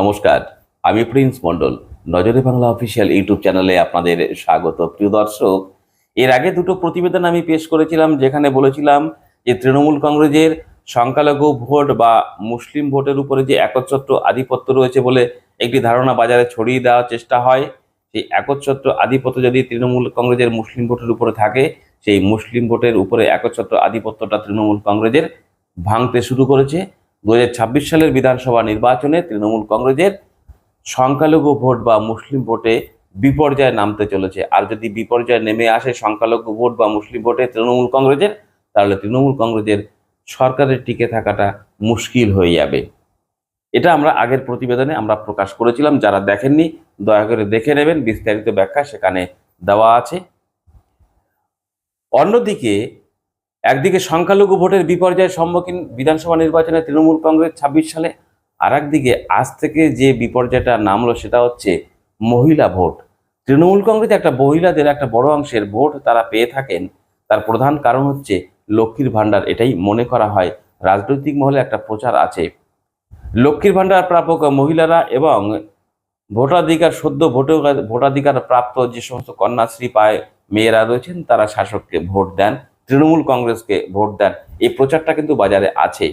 নমস্কার, আমি প্রিন্স মণ্ডল। নজরে বাংলা অফিসিয়াল ইউটিউব চ্যানেলে আপনাদের স্বাগত। প্রিয় দর্শক, এর আগে দুটো প্রতিবেদন আমি পেশ করেছিলাম, যেখানে বলেছিলাম যে তৃণমূল কংগ্রেসের সংখ্যালঘু ভোট বা মুসলিম ভোটের উপরে যে একচ্ছত্র আধিপত্য রয়েছে বলে একটি ধারণা বাজারে ছড়িয়ে দেওয়ার চেষ্টা হয়, সেই একচ্ছত্র আধিপত্য যদি তৃণমূল কংগ্রেসের মুসলিম ভোটের উপরে থাকে, সেই মুসলিম ভোটের উপরে একচ্ছত্র আধিপত্যটা তৃণমূল কংগ্রেসের ভাঙতে শুরু করেছে। দু হাজার ছাব্বিশ সালের বিধানসভা নির্বাচনে তৃণমূল কংগ্রেসের সংখ্যালঘু ভোট বা মুসলিম ভোটে বিপর্যয় নামতে চলেছে। আর যদি বিপর্যয় নেমে আসে সংখ্যালঘু ভোট বা মুসলিম ভোটে তৃণমূল কংগ্রেসের, তাহলে তৃণমূল কংগ্রেসের সরকারের টিকে থাকাটা মুশকিল হয়ে যাবে। এটা আমরা আগের প্রতিবেদনে আমরা প্রকাশ করেছিলাম। যারা দেখেননি, দয়া করে দেখে নেবেন। বিস্তারিত ব্যাখ্যা সেখানে দেওয়া আছে। অন্যদিকে একদিকে সংখ্যালঘু ভোটের বিপর্যয়ের সম্মুখীন বিধানসভা নির্বাচনে তৃণমূল কংগ্রেস ছাব্বিশ সালে, আর একদিকে আজ থেকে যে বিপর্যয়টা নামলো সেটা হচ্ছে মহিলা ভোট। তৃণমূল কংগ্রেস একটা মহিলাদের একটা বড় অংশের ভোট তারা পেয়ে থাকেন। তার প্রধান কারণ হচ্ছে লক্ষ্মীর ভাণ্ডার, এটাই মনে করা হয়। রাজনৈতিক মহলে একটা প্রচার আছে। লক্ষ্মীর ভাণ্ডার প্রাপক মহিলারা এবং ভোটাধিকার, সদ্য ভোট ভোটাধিকার প্রাপ্ত যে সমস্ত কন্যাশ্রী পায়, মেয়েরা রয়েছেন, তারা শাসককে ভোট দেন। তৃণমূল কংগ্রেসকে ভোট দেন। এই প্রচারটা কিন্তু বাজারে আছে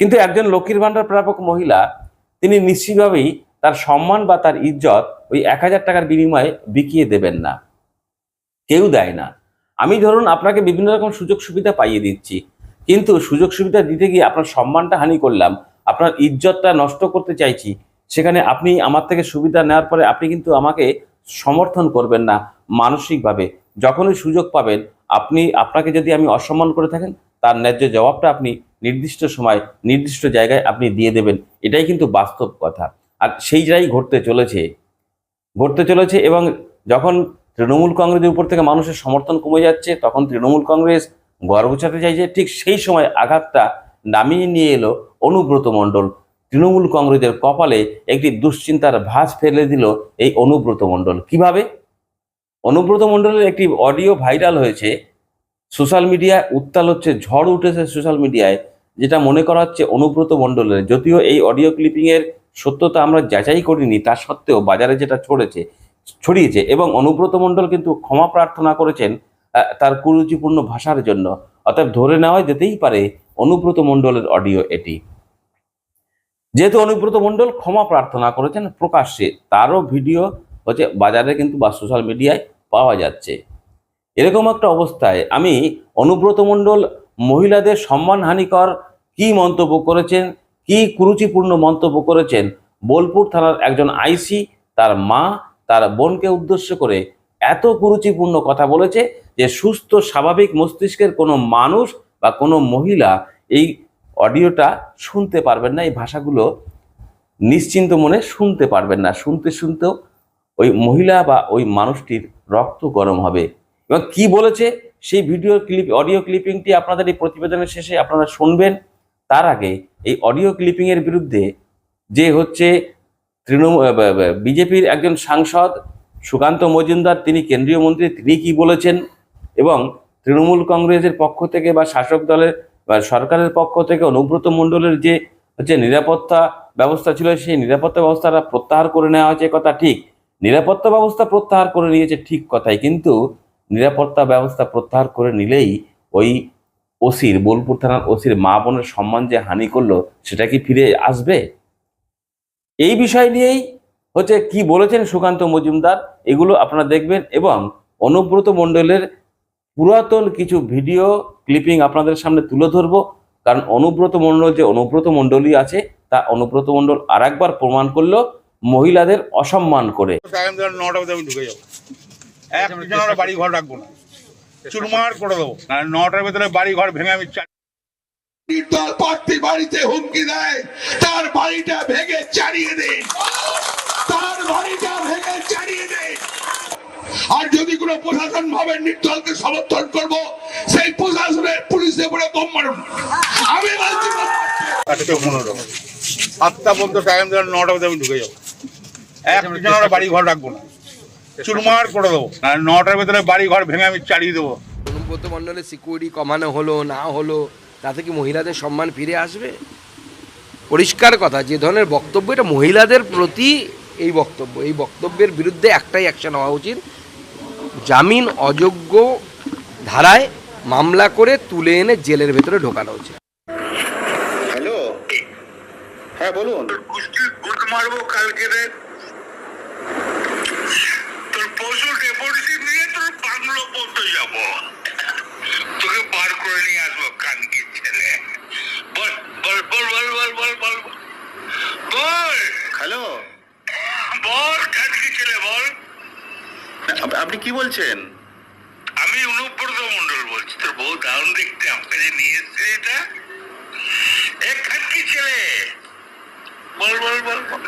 কিন্তু একজন লক্ষ্মীর ভাণ্ডার প্রাপক মহিলা, তিনি নিশ্চিতভাবেই তার সম্মান বা তার ইজ্জত ওই এক হাজার টাকার বিনিময়ে বিকিয়ে দেবেন না। কেউ দেয় না। আমি ধরুন আপনাকে বিভিন্ন রকম সুযোগ সুবিধা পাইয়ে দিচ্ছি, কিন্তু সুযোগ সুবিধা দিতে গিয়ে আপনার সম্মানটা হানি করলাম, আপনার ইজ্জতটা নষ্ট করতে চাইছি, সেখানে আপনি আমার থেকে সুবিধা নেওয়ার পরে আপনি কিন্তু আমাকে সমর্থন করবেন না মানসিকভাবে। যখনই সুযোগ পাবেন আপনি, আপনাকে যদি আমি অসম্মান করে থাকেন, তার ন্যায্য জবাবটা আপনি নির্দিষ্ট সময়, নির্দিষ্ট জায়গায় আপনি দিয়ে দেবেন। এটাই কিন্তু বাস্তব কথা। আর সেই জায়গায় ঘটতে চলেছে ঘটতে চলেছে এবং যখন তৃণমূল কংগ্রেসের উপর থেকে মানুষের সমর্থন কমে যাচ্ছে, তখন তৃণমূল কংগ্রেস গর্ব চাতে চাইছে। ঠিক সেই সময় আঘাতটা নামিয়ে নিয়ে এলো অনুব্রত মণ্ডল। তৃণমূল কংগ্রেসের কপালে একটি দুশ্চিন্তার ভাঁজ ফেলে দিল এই অনুব্রত মণ্ডল। কীভাবে? অনুব্রত মণ্ডলের একটি অডিও ভাইরাল হয়েছে। সোশ্যাল মিডিয়ায় উত্তাল হচ্ছে, ঝড় উঠেছে সোশ্যাল মিডিয়ায়, যেটা মনে করা হচ্ছে অনুব্রত মণ্ডলের। যদিও এই অডিও ক্লিপিংয়ের সত্যতা আমরা যাচাই করিনি, তা সত্ত্বেও বাজারে যেটা ছড়েছে, ছড়িয়েছে এবং অনুব্রত মণ্ডল কিন্তু ক্ষমা প্রার্থনা করেছেন তার কুরুচিপূর্ণ ভাষার জন্য। অর্থাৎ ধরে নেওয়া যেতেই পারে অনুব্রত মণ্ডলের অডিও এটি। যেহেতু অনুব্রত মণ্ডল ক্ষমা প্রার্থনা করেছেন প্রকাশ্যে, তারও ভিডিও হচ্ছে বাজারে কিন্তু বা সোশ্যাল মিডিয়ায় পাওয়া যাচ্ছে। এরকম একটা অবস্থায় আমি অনুব্রত মণ্ডল মহিলাদের সম্মানহানিকর কি মন্তব্য করেছেন, কি কুরুচিপূর্ণ মন্তব্য করেছেন, বোলপুর থানার একজন আইসি, তার মা, তার বোনকে উদ্দেশ্য করে এত কুরুচিপূর্ণ কথা বলেছে যে সুস্থ, স্বাভাবিক মস্তিষ্কের কোনো মানুষ বা কোনো মহিলা এই অডিওটা শুনতে পারবেন না, এই ভাষাগুলো নিশ্চিন্ত মনে শুনতে পারবেন না। শুনতে শুনতেও ওই মহিলা বা ওই মানুষটির রক্ত গরম হবে। এবং কি বলেছে? সেই ভিডিও ক্লিপ অডিও ক্লিপিংটি আপনাদের এই প্রতিবেদনের শেষে আপনারা শুনবেন। তার আগে এই অডিও ক্লিপিং এর বিরুদ্ধে যে হচ্ছে তৃণমূল বিজেপির একজন সাংসদ সুকান্ত মজুমদার, তিনি কেন্দ্রীয় মন্ত্রী, তিনি কি বলেছেন? এবং তৃণমূল কংগ্রেসের পক্ষ থেকে বা শাসক দলের বা সরকারের পক্ষ থেকে অনুব্রত মণ্ডলের যে হচ্ছে নিরাপত্তা ব্যবস্থা ছিল, সেই নিরাপত্তা ব্যবস্থাটা প্রত্যাহার করে নেওয়া হয়েছে কথা ঠিক। নিরাপত্তা ব্যবস্থা প্রত্যাহার করে নিয়েছে ঠিক কথাই, কিন্তু নিরাপত্তা ব্যবস্থা প্রত্যাহার করে নিলেই ওই ওসির, বোলপুর থানার ওসির মা বোনের সম্মান যে হানি করল, সেটা কি ফিরে আসবে? এই বিষয় নিয়েই হচ্ছে কি বলেছেন সুকান্ত মজুমদার, এগুলো আপনারা দেখবেন এবং অনুব্রত মণ্ডলের পুরাতন কিছু ভিডিও ক্লিপিং আপনাদের সামনে তুলে ধরবো। কারণ অনুব্রত মণ্ডল যে অনুব্রত মণ্ডলই আছে, তা অনুব্রত মণ্ডল আর প্রমাণ করল মহিলাদের অসম্মান করে। বাড়ি ঘর রাখব না চুরমার করে দেবো নটার ভেতরে বাড়ি ঘর ভেঙে আমি নির্দল প্রার্থী বাড়িতে হুমকি দেয় তার বাড়িটা ভেঙে চালিয়ে দিন তার বাড়িটা ভেঙে চালিয়ে দিন আর যদি কোনো প্রশাসন ভাবে নির্দলকে সমর্থন করব সেই প্রশাসনের পুলিশের উপরে বোম মারুন আমি বলছি সাতটা পর্যন্ত টাইম ধরে নটা আমি ঢুকে যাব। একজন আমরা বাড়ি ঘর রাখব না। চুরমার করে দেবো। নটার ভেতরে বাড়ি ঘর ভেঙে আমি চালিয়ে দেবো। অনুব্রত সিকিউরিটি কমানো হলো না হলো তাতে কি মহিলাদের সম্মান ফিরে আসবে? পরিষ্কার কথা যে ধরনের বক্তব্য এটা মহিলাদের প্রতি এই বক্তব্য এই বক্তব্যের বিরুদ্ধে একটাই অ্যাকশন হওয়া উচিত। জামিন অযোগ্য ধারায় মামলা করে তুলে এনে জেলের ভেতরে ঢোকানো উচিত। হ্যালো? হ্যাঁ বলুন। মারবো কালকে বলছেন? আমি অনুব্রত মন্ডল বলছি। তোর বউ দারুণ দেখতে যে নিয়ে এসছে এটা এ খানকি ছেলে? বল বল বল বল।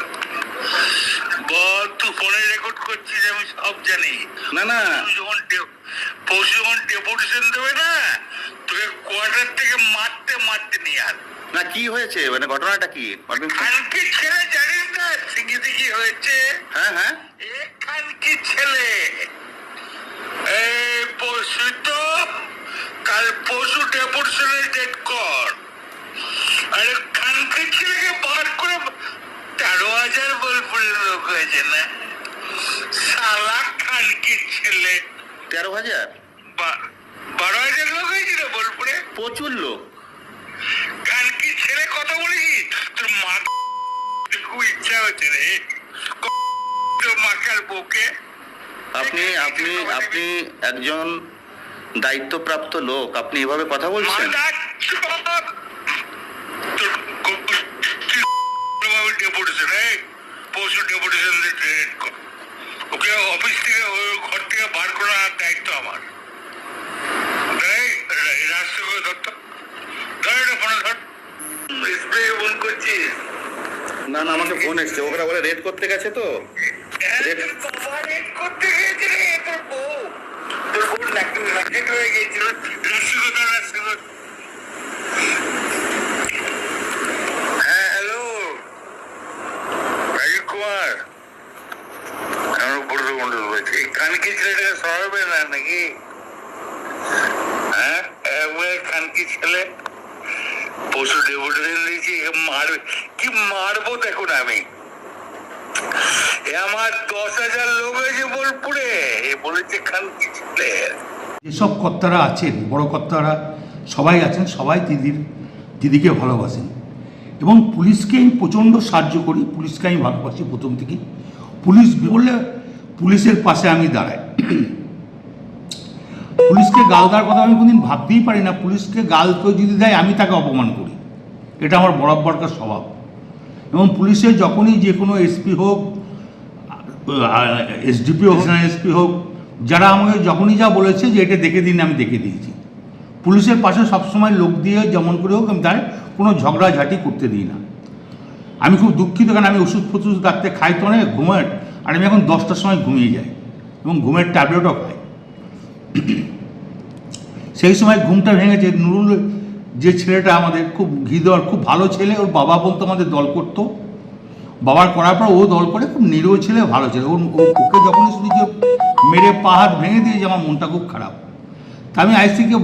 তুই ফোনে রেকর্ড করছিস আমি সব জানি। না না। যখন পরশু যখন ডেপুটেশন দেবে না তোকে কোয়ার্টার থেকে মারতে মারতে নিয়ে আস না কি হয়েছে? মানে ঘটনাটা কি? খানকি ছেলে জানিস না? সিঙ্গি দিঘি হয়েছে। হ্যাঁ হ্যাঁ। এখানকি ছেলে। এই পশু কাল পশু ডেপুটেশনে ডেট কর। আরে খানকি ছেলেকে বার করে তেরো হাজার বোলপুরের লোক হয়েছে না? সালা খানকি ছেলে। তেরো হাজার? বারো হাজার লোক হয়েছিল বোলপুরে? প্রচুর লোক। খানকি ছেলে কথা বলেছি তোর মা ইচ্ছা হচ্ছে রে। মাকার বউকে আপনি আপনি আপনি একজন দায়িত্বপ্রাপ্ত লোক আপনি এভাবে কথা বলছেন? ওকে অফিস থেকে ঘর থেকে বার করার দায়িত্ব আমার। রাস্তা করে ধরতো না না আমাকে ফোন এসছে। ওরা বলে রেড করতে গেছে তো। হ্যাঁ, রেড করতে গিয়েছিল রে, তোর বউ। তোর বউ নাকি- নাকি হয়ে গিয়েছিল। রাস্তা করে ধর, রাস্তা করে। হ্যাঁ, হ্যালো। রাজীব কুমার আমার বুড়ো মন্ডল বলছি এই কানকি ছেলেটাকে সরাবে না নাকি? হ্যাঁ? একবারে ছেলে পশু মারবে। কি মারবো দেখুন আমি। খানকি যেসব কর্তারা আছেন, বড় কর্তারা সবাই আছেন, সবাই দিদির, দিদিকে ভালোবাসেন। এবং পুলিশকে আমি প্রচণ্ড সাহায্য করি পুলিশকে আমি ভালোবাসি প্রথম থেকে পুলিশ বললে পুলিশের পাশে আমি দাঁড়াই। পুলিশকে গাল দেওয়ার কথা আমি কোনদিন ভাবতেই পারি না। পুলিশকে গাল কেউ যদি দেয়, আমি তাকে অপমান করি। এটা আমার বরাবরকার স্বভাব। এবং পুলিশের যখনই যে কোনো এসপি হোক এসডিপি হোক এসপি হোক, যারা আমাকে যখনই যা বলেছে যে এটা দেখে দিন, আমি দেখে দিয়েছি। পুলিশের পাশে সবসময় লোক দিয়ে যেমন করে হোক, আমি তার কোনো ঝগড়াঝাটি করতে দিই না। আমি খুব দুঃখিত, কারণ আমি ওষুধ ফষুধ রাখতে খাই তো অনেক ঘুমের আর আমি এখন দশটার সময় ঘুমিয়ে যাই এবং ঘুমের ট্যাবলেটও খাই। সেই সময় ঘুমটা ভেঙেছে, নুরুল যে ছেলেটা আমাদের খুব ঘি দেওয়ার, খুব ভালো ছেলে, ওর বাবা বলতো আমাদের দল করতো। বাবার করার পর ও দল করে, খুব নিরীহ ছেলে, ভালো ছেলে। ওর ওকে যখনই শুনি যে মেরে পা হাত ভেঙে দিয়েছে, আমার মনটা খুব খারাপ। তা আমি আইসিকে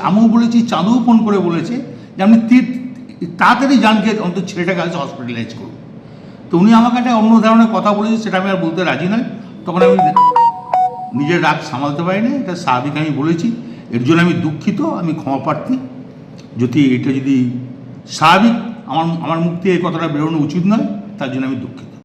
আমিও বলেছি, চাঁদুও ফোন করে বলেছে যে আপনি তীর- তাড়াতাড়ি জানকে অন্তত ছেলেটাকে আসে হসপিটালাইজ করুন। তো উনি আমাকে একটা অন্য ধরনের কথা বলেছে, সেটা আমি আর বলতে রাজি নয় তখন আমি নিজের রাগ সামালতে পারি না এটা স্বাভাবিক আমি বলেছি। এর জন্য আমি দুঃখিত, আমি ক্ষমা প্রার্থী। যদি এটা যদি স্বাভাবিক, আমার আমার মুখ থেকে এই কথাটা বেরোনো উচিত নয়, তার জন্য আমি দুঃখিত।